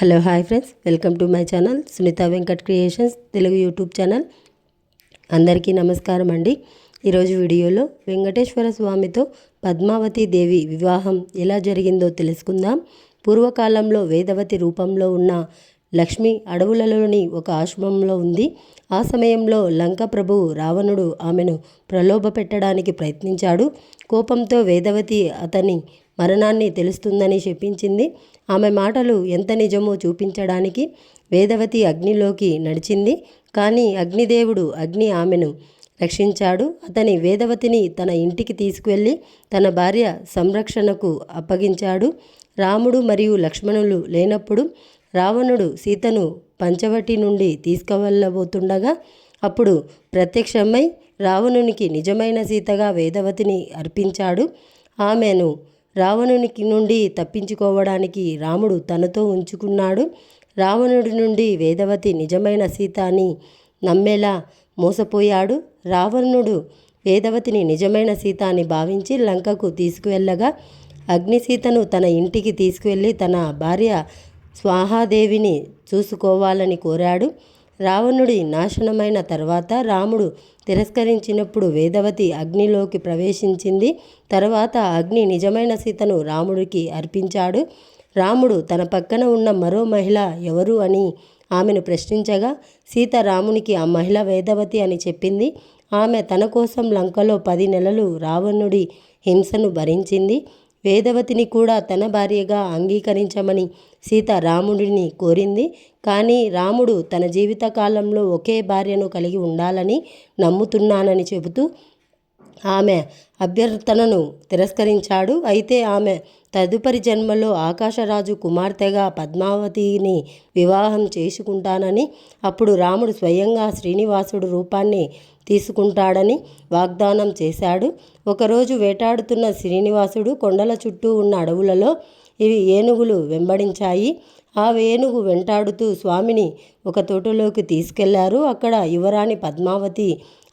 Hello hi friends. Welcome to my channel Sunitha Venkat creations Telugu YouTube channel. అందరికీ నమస్కారం అండి. ఈరోజు వీడియోలో వెంకటేశ్వర స్వామితో పద్మావతి దేవి వివాహం ఎలా జరిగిందో తెలుసుకుందాం. పూర్వకాలంలో వేదవతి రూపంలో ఉన్న లక్ష్మి అడవులలోని ఒక ఆశ్రమంలో ఉంది. ఆ సమయంలో లంక ప్రభువు రావణుడు ఆమెను ప్రలోభ పెట్టడానికి ప్రయత్నించాడు. కోపంతో వేదవతి అతని మరణాన్ని తెలుస్తుందని చెప్పించింది. ఆమె మాటలు ఎంత నిజమో చూపించడానికి వేదవతి అగ్నిలోకి నడిచింది. కానీ అగ్నిదేవుడు అగ్ని ఆమెను రక్షించాడు. అతని వేదవతిని తన ఇంటికి తీసుకువెళ్ళి తన భార్య సంరక్షణకు అప్పగించాడు. రాముడు మరియు లక్ష్మణులు లేనప్పుడు రావణుడు సీతను పంచవటి నుండి తీసుకువెళ్ళబోతుండగా అప్పుడు ప్రత్యక్షమై రావణునికి నిజమైన సీతగా వేదవతిని అర్పించాడు. ఆమెను రావణునికి నుండి తప్పించుకోవడానికి రాముడు తనతో ఉంచుకున్నాడు. రావణుడి నుండి వేదవతి నిజమైన సీత అని నమ్మేలా మోసపోయాడు. రావణుడు వేదవతిని నిజమైన సీత అని భావించి లంకకు తీసుకువెళ్ళగా అగ్నిసీతను తన ఇంటికి తీసుకువెళ్ళి తన భార్య స్వాహాదేవిని చూసుకోవాలని కోరాడు. రావణుడి నాశనమైన తర్వాత రాముడు తిరస్కరించినప్పుడు వేదవతి అగ్నిలోకి ప్రవేశించింది. తర్వాత అగ్ని నిజమైన సీతను రాముడికి అర్పించాడు. రాముడు తన పక్కన ఉన్న మరో మహిళ ఎవరు అని ఆమెను ప్రశ్నించగా సీత రామునికి ఆ మహిళ వేదవతి అని చెప్పింది. ఆమె తన కోసం లంకలో పది నెలలు రావణుడి హింసను భరించింది. వేదవతిని కూడా తన భార్యగా అంగీకరించమని సీత రాముడిని కోరింది. కానీ రాముడు తన జీవితకాలంలో ఒకే భార్యను కలిగి ఉండాలని నమ్ముతున్నానని చెబుతూ ఆమె అభ్యర్థనను తిరస్కరించాడు. అయితే ఆమె తదుపరి జన్మలో ఆకాశరాజు కుమార్తెగా పద్మావతిని వివాహం చేసుకుంటానని అప్పుడు రాముడు స్వయంగా శ్రీనివాసుడు రూపాన్ని తీసుకుంటాడని వాగ్దానం చేశాడు. ఒకరోజు వేటాడుతున్న శ్రీనివాసుడు కొండల చుట్టూ ఉన్న అడవులలో ఇవి ఏనుగులు వెంబడించాయి. ఆ ఏనుగు వెంటాడుతూ స్వామిని ఒక తోటలోకి తీసుకెళ్ళారు. అక్కడ యువరాణి పద్మావతి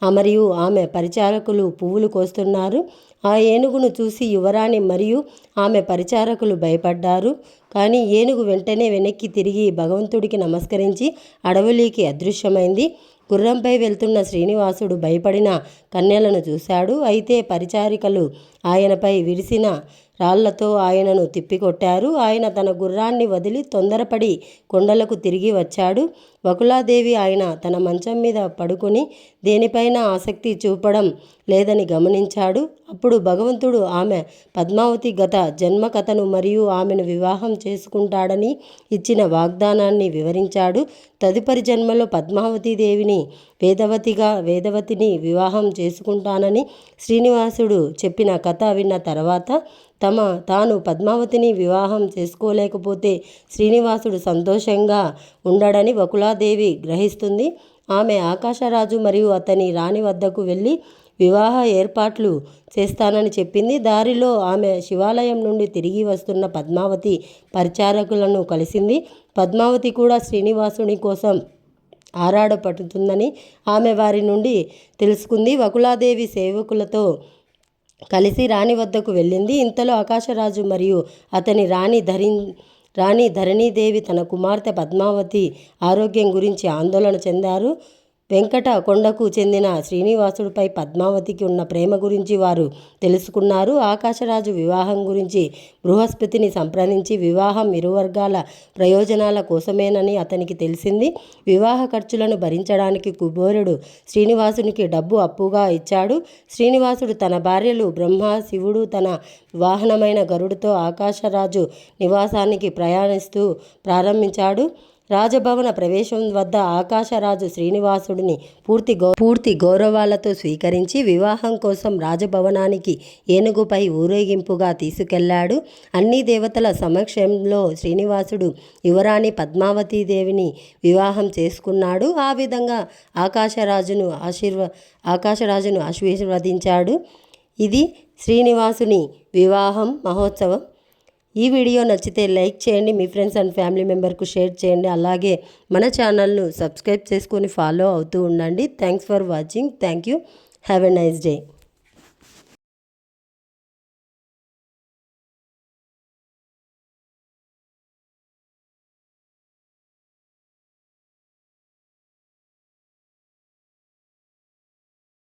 మరియు ఆమె పరిచారకులు పువ్వులు కోస్తున్నారు. ఆ ఏనుగును చూసి యువరాణి మరియు ఆమె పరిచారకులు భయపడ్డారు. కానీ ఏనుగు వెంటనే వెనక్కి తిరిగి భగవంతుడికి నమస్కరించి అడవులీకి అదృశ్యమైంది. గుర్రంపై వెళ్తున్న శ్రీనివాసుడు భయపడిన కన్యలను చూశాడు. అయితే పరిచారికలు ఆయనపై విరిసిన రాళ్ళతో ఆయనను తిప్పికొట్టారు. ఆయన తన గుర్రాన్ని వదిలి తొందరపడి కొండలకు తిరిగి వచ్చాడు. వకులాదేవి ఆయన తన మంచం మీద పడుకుని దేనిపైన ఆసక్తి చూపడం లేదని గమనించాడు. అప్పుడు భగవంతుడు ఆమె పద్మావతి గత జన్మ కథను మరియు ఆమెను వివాహం చేసుకుంటాడని ఇచ్చిన వాగ్దానాన్ని వివరించాడు. తదుపరి జన్మలో పద్మావతి దేవిని వేదవతిగా వేదవతిని వివాహం చేసుకుంటానని శ్రీనివాసుడు చెప్పిన కథ విన్న తర్వాత తమ తాను పద్మావతిని వివాహం చేసుకోలేకపోతే శ్రీనివాసుడు సంతోషంగా ఉండడని వకులాదేవి గ్రహిస్తుంది. ఆమె ఆకాశరాజు మరియు అతని రాణి వద్దకు వెళ్ళి వివాహ ఏర్పాట్లు చేస్తానని చెప్పింది. దారిలో ఆమె శివాలయం నుండి తిరిగి వస్తున్న పద్మావతి పరిచారకులను కలిసింది. పద్మావతి కూడా శ్రీనివాసుని కోసం ఆరాడపడుతుందని ఆమె వారి నుండి తెలుసుకుంది. వకులాదేవి సేవకులతో కలిసి రాణి వద్దకు వెళ్ళింది. ఇంతలో ఆకాశరాజు మరియు అతని రాణి ధరి రాణి ధరణీదేవి తన కుమార్తె పద్మావతి ఆరోగ్యం గురించి ఆందోళన చెందారు. వెంకట కొండకు చెందిన శ్రీనివాసుడిపై పద్మావతికి ఉన్న ప్రేమ గురించి వారు తెలుసుకున్నారు. ఆకాశరాజు వివాహం గురించి బృహస్పతిని సంప్రదించి వివాహం ఇరు వర్గాల ప్రయోజనాల కోసమేనని అతనికి తెలిసింది. వివాహ ఖర్చులను భరించడానికి కుబోరుడు శ్రీనివాసునికి డబ్బు అప్పుగా ఇచ్చాడు. శ్రీనివాసుడు తన భార్యలు బ్రహ్మ శివుడు తన వాహనమైన గరుడుతో ఆకాశరాజు నివాసానికి ప్రయాణిస్తూ ప్రారంభించాడు. రాజభవన ప్రవేశం వద్ద ఆకాశరాజు శ్రీనివాసుడిని పూర్తి గౌ పూర్తి గౌరవాలతో స్వీకరించి వివాహం కోసం రాజభవనానికి ఏనుగుపై ఊరేగింపుగా తీసుకెళ్ళాడు. అన్ని దేవతల సమక్షంలో శ్రీనివాసుడు యువరాణి పద్మావతీదేవిని వివాహం చేసుకున్నాడు. ఆ విధంగా ఆకాశరాజును ఆశీర్వ ఆకాశరాజును ఆశీర్వదించాడు. ఇది శ్రీనివాసుని వివాహం మహోత్సవం. ఈ వీడియో నచ్చితే లైక్ చేయండి మీ ఫ్రెండ్స్ అండ్ ఫ్యామిలీ మెంబర్కు షేర్ చేయండి. అలాగే మన ఛానల్ను సబ్స్క్రైబ్ చేసుకొని ఫాలో అవుతూ ఉండండి. Thanks for watching. Thank you have a nice day.